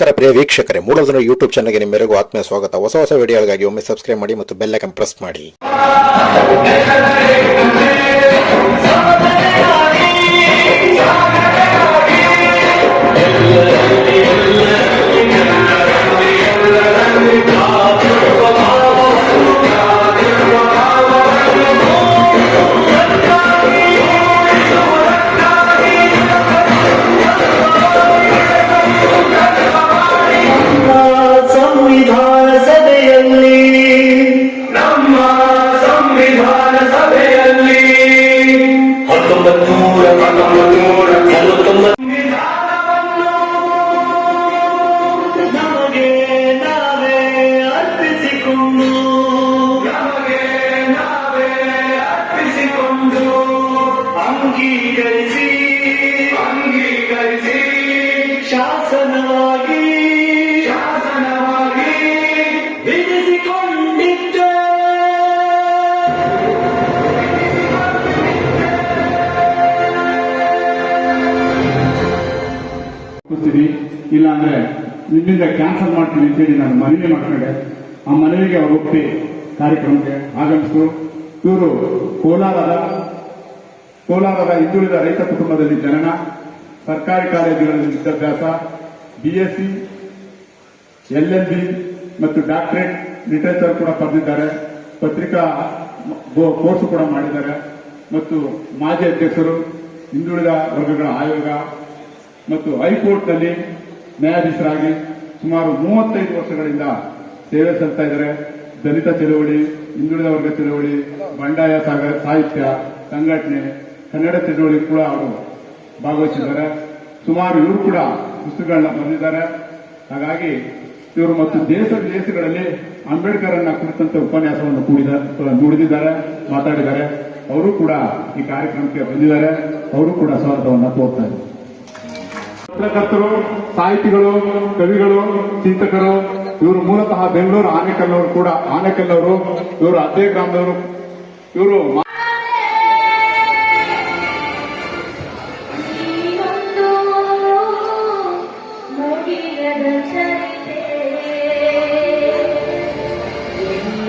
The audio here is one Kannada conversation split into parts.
ನಮಸ್ಕಾರ ಪ್ರಿಯ ವೀಕ್ಷಕರೇ ಮೂಲಧನ ಯೂಟ್ಯೂಬ್ ಚಾನಲ್ಗೆ ನಿಮ್ಮೆಲ್ಲರಿಗೂ ಆತ್ಮೀಯ ಸ್ವಾಗತ. ಹೊಸ ಹೊಸ ವಿಡಿಯೋಗಳಿಗಾಗಿ ಒಮ್ಮೆ ಸಬ್ಸ್ಕ್ರೈಬ್ ಮಾಡಿ ಮತ್ತು ಬೆಲ್ ಐಕನ್ ಪ್ರೆಸ್ ಮಾಡಿ. ಕೂತೀವಿ ಇಲ್ಲಾಂದ್ರೆ ನಿಮ್ಮಿಂದ ಕ್ಯಾನ್ಸಲ್ ಮಾಡ್ತೀನಿ ಅಂತೇಳಿ ನಾನು ಮನವಿ ಮಾಡ್ಕೊಂಡೆ. ಆ ಮನವಿಗೆ ಅವರು ಒಪ್ಪಿ ಕಾರ್ಯಕ್ರಮಕ್ಕೆ ಆಗಮಿಸಿದ್ರು ಇವರು ಕೋಲಾರದ ಕೋಲಾರದ ಹಿಂದುಳಿದ ರೈತ ಕುಟುಂಬದಲ್ಲಿ ಜನನ, ಸರ್ಕಾರಿ ಕಾಲೇಜುಗಳಲ್ಲಿ ವಿದ್ಯಾಭ್ಯಾಸ ಬಿಎಸ್ಸಿ ಎಲ್ಎಲ್ಬಿ ಮತ್ತು ಡಾಕ್ಟರೇಟ್ ಲಿಟರೇಚರ್ ಕೂಡ ಪಡೆದಿದ್ದಾರೆ. ಪತ್ರಿಕಾ ಬೋ- ಕೋರ್ಸ್ ಕೂಡ ಮಾಡಿದ್ದಾರೆ. ಮತ್ತು ಮಾಜಿ ಅಧ್ಯಕ್ಷರು ಹಿಂದುಳಿದ ವರ್ಗಗಳ ಆಯೋಗ ಮತ್ತು ಹೈಕೋರ್ಟ್ನಲ್ಲಿ ನ್ಯಾಯಾಧೀಶರಾಗಿ ಸುಮಾರು ಮೂವತ್ತೈದು ವರ್ಷಗಳಿಂದ ಸೇವೆ ಸಲ್ತಾ ಇದ್ದಾರೆ. ದಲಿತ ಚಳವಳಿ ಹಿಂದುಳಿದ ವರ್ಗ ಚಳವಳಿ ಬಂಡಾಯ ಸಾಹಿತ್ಯ, ಸಂಘಟನೆ, ಕನ್ನಡ ಚಳವಳಿ ಕೂಡ ಅವರು ಭಾಗವಹಿಸಿದ್ದಾರೆ. ಸುಮಾರು ಇವರು ಕೂಡ ಪುಸ್ತಕಗಳನ್ನ ಬಂದಿದ್ದಾರೆ ಹಾಗಾಗಿ ಇವರು ಮತ್ತು ದೇಶ ವಿದೇಶಗಳಲ್ಲಿ ಅಂಬೇಡ್ಕರ್ ಅನ್ನ ಕುರಿತಂತೆ ಉಪನ್ಯಾಸವನ್ನು ನುಡಿದಿದ್ದಾರೆ, ಮಾತಾಡಿದ್ದಾರೆ. ಅವರು ಕೂಡ ಈ ಕಾರ್ಯಕ್ರಮಕ್ಕೆ ಬಂದಿದ್ದಾರೆ. ಅವರು ಕೂಡ ಸ್ವಾಗತವನ್ನು ಕೋರ್ತಾರೆ ಪತ್ರಕರ್ತರು, ಸಾಹಿತಿಗಳು, ಕವಿಗಳು, ಚಿಂತಕರು, ಇವರು ಮೂಲತಃ ಬೆಂಗಳೂರು ಆನೆಕಲ್ಲವರು ಕೂಡ. ಆನೆಕಲ್ಲವರು, ಇವರು ಅದೇ ಗ್ರಾಮದವರು. ಇವರು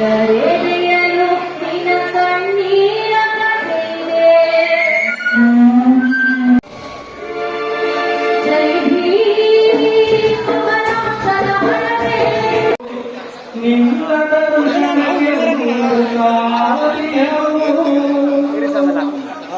ನೀನೊಂದು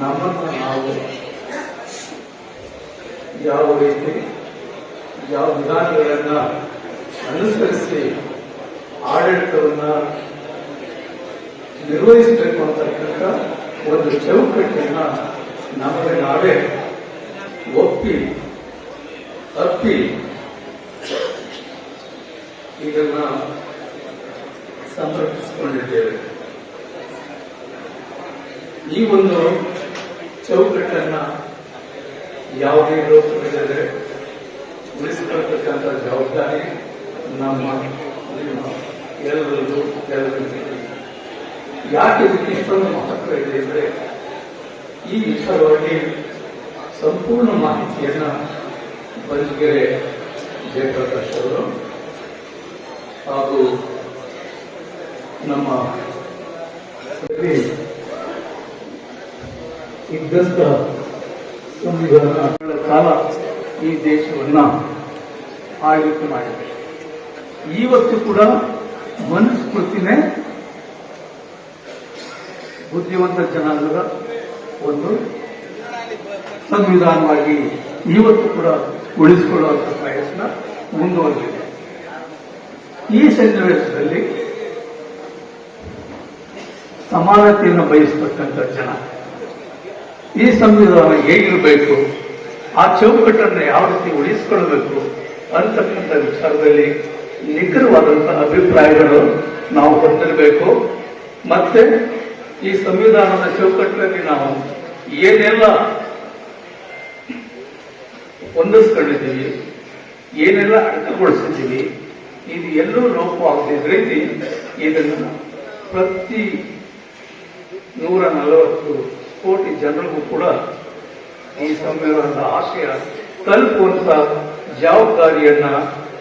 ನಮ್ಮನ್ನು ನಾವು ಯಾವ ರೀತಿ, ಯಾವ ವಿಧಾನಗಳನ್ನ ಅನುಸರಿಸಿ ಆಡಳಿತವನ್ನ ನಿರ್ವಹಿಸಬೇಕು ಅಂತಕ್ಕಂಥ ಒಂದು ಚೌಕಟ್ಟನ್ನ ನಮಗೆ ನಾವೇ ಒಪ್ಪಿ ಅಪ್ಪಿ ಇದನ್ನ ಸಂರಕ್ಷಿಸಿಕೊಂಡಿದ್ದೇವೆ ಈ ಒಂದು ಚೌಕಟ್ಟನ್ನ ಯಾವುದೇ ಲೋಕವಿಲ್ಲದೆ ಉಳಿಸಿಕೊಳ್ತಕ್ಕಂಥ ಜವಾಬ್ದಾರಿ ನಮ್ಮ ಎಲ್ಲರದ್ದು ಎಲ್ಲರಿಗೂ ಯಾಕೆ ಇಷ್ಟೊಂದು ಮಹತ್ವ ಇದೆ ಅಂದರೆ ಈ ವಿಚಾರವಾಗಿ ಸಂಪೂರ್ಣ ಮಾಹಿತಿಯನ್ನ ಬಂಜಗೆರೆ ಜಯಪ್ರಕಾಶ್ ಅವರು ಹಾಗೂ ನಮ್ಮ ಇದ್ದಂತ ಸಂವಿಧಾನಗಳ ಕಾಲ ಈ ದೇಶವನ್ನ ಆಳ್ವಿಕೆ ಮಾಡಿದೆ. ಇವತ್ತು ಕೂಡ ಮನುಸ್ಮೃತಿನೇ ಬುದ್ಧಿವಂತ ಜನಾಂಗದ ಒಂದು ಸಂವಿಧಾನವಾಗಿ ಇವತ್ತು ಕೂಡ ಉಳಿಸಿಕೊಳ್ಳುವಂತ ಪ್ರಯತ್ನ ಮುಂದುವರೆದಿದೆ. ಈ ಸನ್ನಿವೇಶದಲ್ಲಿ ಸಮಾನತೆಯನ್ನು ಬಯಸ್ತಕ್ಕಂಥ ಜನ ಈ ಸಂವಿಧಾನ ಹೇಗಿರಬೇಕು? ಆ ಚೌಕಟ್ಟನ್ನು ಯಾವ ರೀತಿ ಉಳಿಸಿಕೊಳ್ಬೇಕು ಅಂತಕ್ಕಂಥ ವಿಚಾರದಲ್ಲಿ ನಿಖರವಾದಂತಹ ಅಭಿಪ್ರಾಯಗಳು ನಾವು ಹೊಂದಿರಬೇಕು. ಮತ್ತೆ ಈ ಸಂವಿಧಾನದ ಚೌಕಟ್ಟಿನಲ್ಲಿ ನಾವು ಏನೆಲ್ಲ ಹೊಂದಿಸ್ಕೊಂಡಿದ್ದೀವಿ, ಏನೆಲ್ಲ ಅಡ್ಕಗೊಳಿಸಿದ್ದೀವಿ ಇದು ಎಲ್ಲೂ ಲೋಪವಾಗದ ರೀತಿ ಇದನ್ನು ಪ್ರತಿ ನೂರ ನಲವತ್ತು ಕೋಟಿ ಜನರಿಗೂ ಕೂಡ ಈ ಸಮ್ಮೇಳನದ ಆಶಯ ತಲುಪುವಂತ ಜವಾಬ್ದಾರಿಯನ್ನ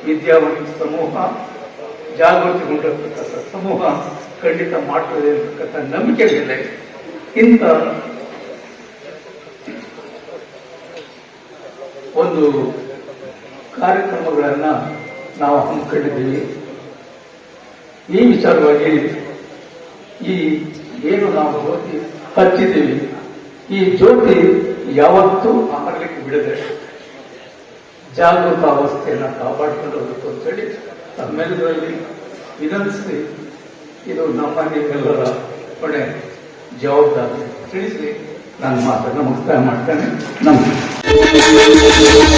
ವಿದ್ಯಾವಂತ ಸಮೂಹ, ಜಾಗೃತಿಗೊಂಡಿರ್ತಕ್ಕಂಥ ಸಮೂಹ ಖಂಡಿತ ಮಾಡ್ತದೆ ಅಂತಕ್ಕಂಥ ನಂಬಿಕೆ ಇದೆ ಇಂಥ ಒಂದು ಕಾರ್ಯಕ್ರಮಗಳನ್ನ ನಾವು ಹಮ್ಮಿಕೊಂಡಿದ್ದೀವಿ. ಈ ವಿಚಾರವಾಗಿ ಈ ಏನು ನಾವು ಜ್ಯೋತಿ ಹಚ್ಚಿದ್ದೀವಿ ಈ ಜ್ಯೋತಿ ಯಾವತ್ತೂ ಆರಲಿಕ್ಕೆ ಬಿಡದೆ ಜಾಗೃತ ಅವಸ್ಥೆಯನ್ನು ಕಾಪಾಡಿಕೊಂಡು ಹೋಗಬೇಕು ಅಂತೇಳಿ ತಮ್ಮೆಲ್ಲರಲ್ಲಿ ವಿನಂತಿಸಿ ಇದು ನಮ್ಮ ನಿಮ್ಮೆಲ್ಲರ ಹೊಣೆ, ಜವಾಬ್ದಾರಿ. ತಿಳಿಸಿ ನಾನು ಮಾತನ್ನು ಮುಕ್ತಾಯ ಮಾಡ್ತೇನೆ. ನಮಸ್ಕಾರ